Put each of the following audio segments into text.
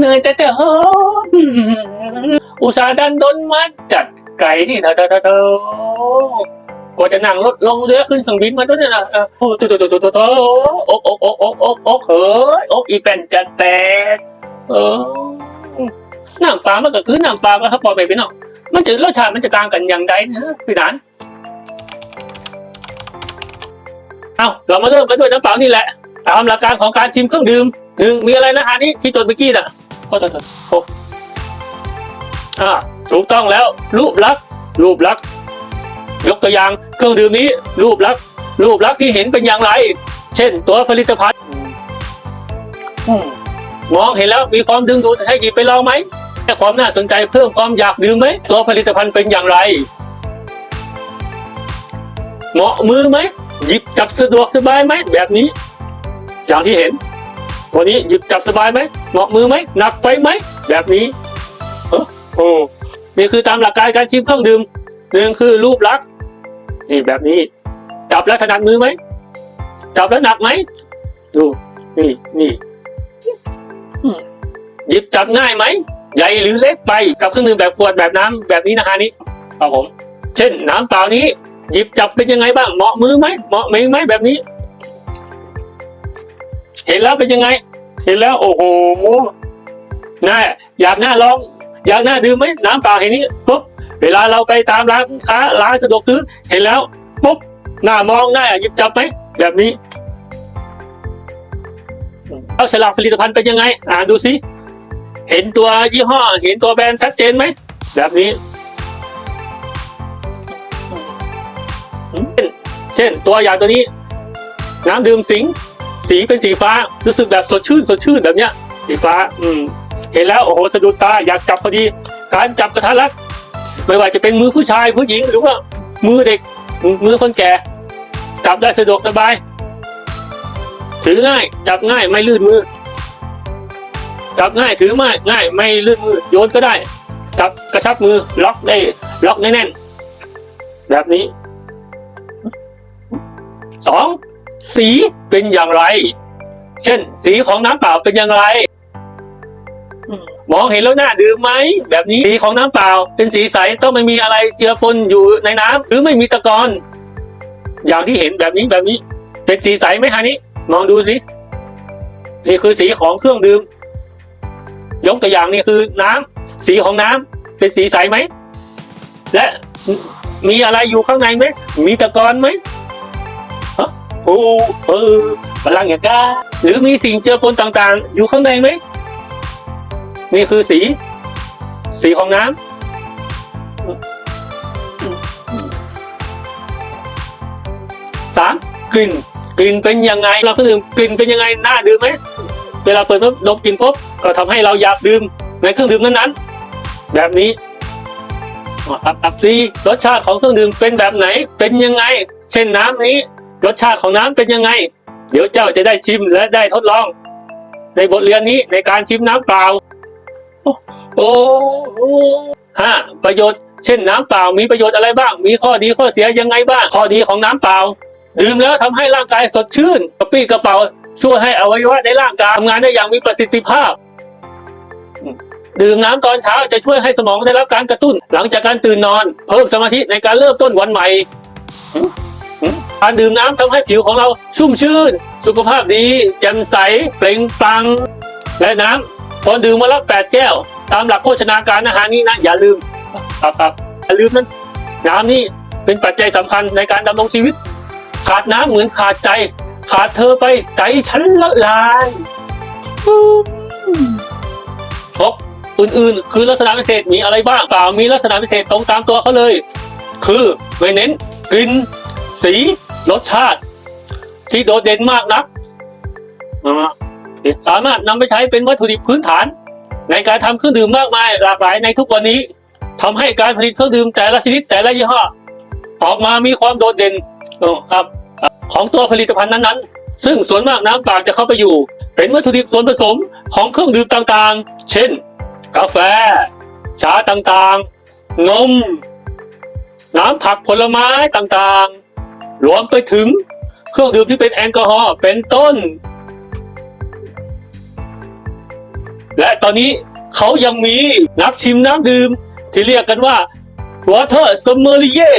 เนยแต่แต่เฮ้ออุตส่าห์ดันดนมาจัดไก่ที่เธอเธอเธอเธอกว่าจะนั่งรถลงเรือขึ้นเครื่องบินมาตัวเนี่ยนะเออโอ้ตัวตัวตัวตัวตัวตัวอกอกอกอกอกอกเฮ้ยอกอีแป่นจัดแตกเออน้ำปลามันก็คือน้ำปลาครับพอไปพี่น้องมันจะรสชาติมันจะต่างกันอย่างไรนะพี่หนานเอาเรามาเริ่มกันด้วยน้ำเปล่านี่แหละตามหลักการของการชิมเครื่องดื่มหนึ่งมีอะไรนะฮะนี่ที่จดเมื่อกี้น่ะ อ้โทษโทษโอ้อ่าถูกต้องแล้ว รูปลักษณ์รูปลักษณ์ยกตัวอย่างเครื่องดื่มนี้ รูปลักษณ์รูปลักษณ์ที่เห็นเป็นอย่างไร เช่น ตัวผลิตภัณฑ์มมองเห็นแล้วมีความดึงดูดให้หยิบไปลองไหมให้ความน่าสนใจเพิ่มความอยากดื่มไหมตัวผลิตภัณฑ์เป็นอย่างไร เหมาะมือไหมหยิบจับสะดวกสบายไหมแบบนี้ อย่างที่เห็น วันนี้หยิบจับสบายไหม เหมาะมือไหมหนักไปไหมแบบนี้เอ้อโอ้นี่คือตามหลักการการชิมเครื่องดื่มหนึ่งคือรูปลักษณ์นี่แบบนี้จับแล้วถนัดมือไหมจับแล้วหนักไหมดูนี่นี่อืมหยิบจับง่ายไหมใหญ่หรือเล็กไปกับเครื่องดื่มแบบขวดแบบน้ำแบบนี้นะฮะนี่ครับผม เช่น น้ำเปล่านี้ หยิบจับเป็นยังไงบ้างเหมาะมือไหมเหมาะมือไหมแบบนี้ เห็นแล้วเป็นยังไง เห็นแล้วโอ้โหน่าอยากหน้าลอง อยากหน้าดื่มไหมน้ำเปล่าเห็นนี้ปุ๊บเวลาเราไปตามร้านค้าร้านสะดวกซื้อ เห็นแล้วปุ๊บหน้ามองหน้าหยิบจับไหมแบบนี้เอาฉลากผลิตภัณฑ์เป็นยังไง อ่านดูสิเห็นตัวยี่ห้อ เห็นตัวแบรนด์ชัดเจนไหมแบบนี้ เช่น เช่นตัวอย่างตัวนี้ น้ำดื่มสิง สีเป็นสีฟ้ารู้สึกแบบสดชื่นสดชื่นแบบเนี้ย สีฟ้า อืม เห็นแล้วโอ้โหสะดุดตาอยากจับพอดี การจับกระทัดรัดไม่ว่าจะเป็นมือผู้ชายผู้หญิงหรือว่า มือเด็ก มือคนแก่ จับได้สะดวกสบาย ถือง่ายจับง่ายไม่ลื่นมือ จับง่ายถือง่ายง่ายไม่ลื่นมือโยนก็ได้ จับกระชับมือล็อกได้ล็อกแน่นๆแบบนี้สอง สีเป็นอย่างไร เช่น สีของน้ำเปล่าเป็นอย่างไรอืมมองเห็นแล้วน่าดื่มไหมแบบนี้สีของน้ำเปล่า เป็นสีใสต้องไม่มีอะไรเจือปนอยู่ในน้ำหรือไม่มีตะกอนอย่างที่เห็นแบบนี้แบบนี้ เป็นสีใสไหมฮะนี้มองดูสินี่คือสีของเครื่องดื่ม ยกตัวอย่างนี่คือน้ำสีของน้ำเป็นสีใสไหม และมีอะไรอยู่ข้างในไหม มีตะกอนไหม โอ้เออพลังอย่างกล้าหรือมีสิ่งเจือปนต่างๆ อยู่ข้างในไหม นี่คือสี สีของน้ำสามกลิ่น กลิ่นเป็นยังไง เราเครื่องดื่มกลิ่นเป็นยังไงน่าดื่มไหมเวลาเปิดปุ๊บดมกลิ่นปุ๊บก็ทำให้เราอยากดื่มในเครื่องดื่มนั้นๆ แบบนี้อับอับซีรสชาติของเครื่องดื่มเป็นแบบไหน เป็นยังไง เช่นน้ำนี้ รสชาติของน้ำเป็นยังไง เดี๋ยวเจ้าจะได้ชิมและได้ทดลอง ในบทเรียนนี้ในการชิมน้ำเปล่าโอ้โอ้ห้าประโยชน์เช่นน้ำเปล่ามีประโยชน์อะไรบ้าง มีข้อดีข้อเสียยังไงบ้าง ข้อดีของน้ำเปล่า ดื่มแล้วทำให้ร่างกายสดชื่นกระปรี้กระเป๋าช่วยให้อวัยวะในร่างกายทำงานได้อย่างมีประสิทธิภาพ ดื่มน้ำตอนเช้าจะช่วยให้สมองได้รับการกระตุ้น หลังจากการตื่นนอน เพิ่มสมาธิในการเริ่มต้นวันใหม่ การดื่มน้ำทำให้ผิวของเราชุ่มชื่น สุขภาพดีแจ่มใสเปล่งปลัง และน้ำควรดื่มวันละแปดแก้ว ตามหลักโภชนาการอาหารนี้นะ อย่าลืมครับครับอย่าลืมนั้นน้ำนี่เป็นปัจจัยสำคัญในการดำรงชีวิต ขาดน้ำเหมือนขาดใจ ขาดเธอไปใจฉันละลายครบอื่นๆ คือลักษณะพิเศษมีอะไรบ้างเปล่ามีลักษณะพิเศษตรงตามตัวเขาเลย คือไม่เน้นกลิ่นสี รสชาติ ที่โดดเด่นมากนักสามารถนำไปใช้เป็นวัตถุดิบพื้นฐาน ในการทำเครื่องดื่มมากมายหลากหลายในทุกวันนี้ทำให้การผลิตเครื่องดื่มแต่ละชนิดแต่ละยี่ห้อออกมามีความโดดเด่นครับ ของตัวผลิตภัณฑ์นั้นๆ ซึ่งส่วนมากน้ำเปล่าจะเข้าไปอยู่ เป็นวัตถุดิบส่วนผสมของเครื่องดื่มต่างๆ เช่น กาแฟ ชาต่างๆ นม น้ำผักผลไม้ต่างๆ รวมไปถึงเครื่องดื่มที่เป็นแอลกอฮอล์เป็นต้น และตอนนี้เขายังมีนักชิมน้ำดื่ม ที่เรียกกันว่า Water Sommelier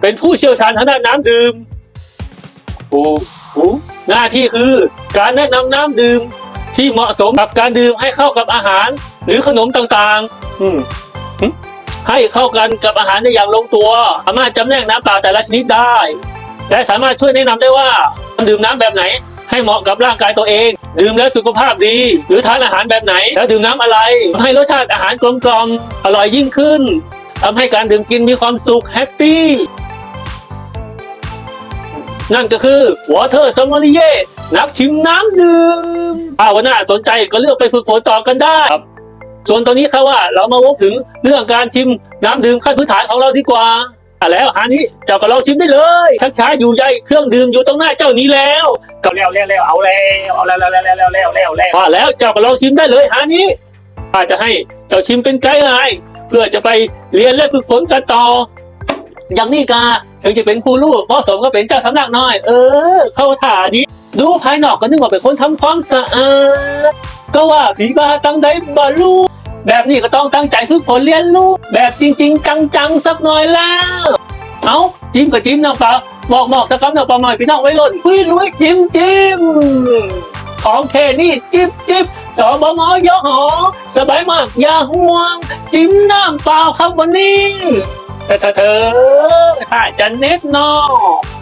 เป็นผู้เชี่ยวชาญทางด้านน้ำดื่มโอ้โหหน้าที่คือการแนะนำน้ำดื่มที่เหมาะสมกับการดื่มให้เข้ากับอาหาร หรือขนมต่างๆ อืมให้เข้ากันกับอาหารได้อย่างลงตัว สามารถจำแนกน้ำเปล่าแต่ละชนิดได้ และสามารถช่วยแนะนำได้ว่าดื่มน้ำแบบไหน ให้เหมาะกับร่างกายตัวเอง ดื่มแล้วสุขภาพดี หรือทานอาหารแบบไหน แล้วดื่มน้ำอะไร ให้รสชาติอาหารกลมกล่อมอร่อยยิ่งขึ้นทำให้การดื่มกินมีความสุขแฮปปี้นั่นก็คือ Water Sommelier นักชิมน้ำดื่มถ้าวันหน้าสนใจก็เลือกไปฝึกฝนต่อกันได้ครับ ส่วนตอนนี้ครับว่าเรามาวกถึงเรื่องการชิมน้ำดื่มขั้นพื้นฐานของเราดีกว่า อะแล้วหานี้เจ้าก็ลองชิมได้เลยชักช้าอยู่ใยเครื่องดื่มอยู่ตรงหน้าเจ้านี้แล้วก็แล้วแล้วแล้วเอาแล้วเอาแล้วแล้วแล้วแล้วแล้วแล้วแล้วว่าแล้วเจ้าก็ลองชิมได้เลยหานี้อาจจะให้เจ้าชิมเป็นไกด์ไลน์เพื่อจะไปเรียนและฝึกฝนกันต่อ อย่างนี้กาถึงจะเป็นผู้ลูกเหมาะสมก็เป็นเจ้าสำนักน้อย เออ เข้าท่าดีดูภายนอกก็นึกว่าเป็นคนทำความสะอาดก็ว่าผีบาตั้งใดบาลู แบบนี้ก็ต้องตั้งใจฝึกฝนเรียนรู้แบบจริง ๆ จังๆสักหน่อยแล้ว เอาจิ้มกับจิ้มน้ำเปล่าบอกบอกสักคำน้ำเปล่าหน่อยพี่น้องไว้ล่นอุ้ยลุยจิ้มจิ้มของแค่นี้จิบจิบสบมยหอสบายมากอย่าห่วง จิ้มน้ำเปล่าครับวันนี้แต่เธอถ้าจะเน็ตนอก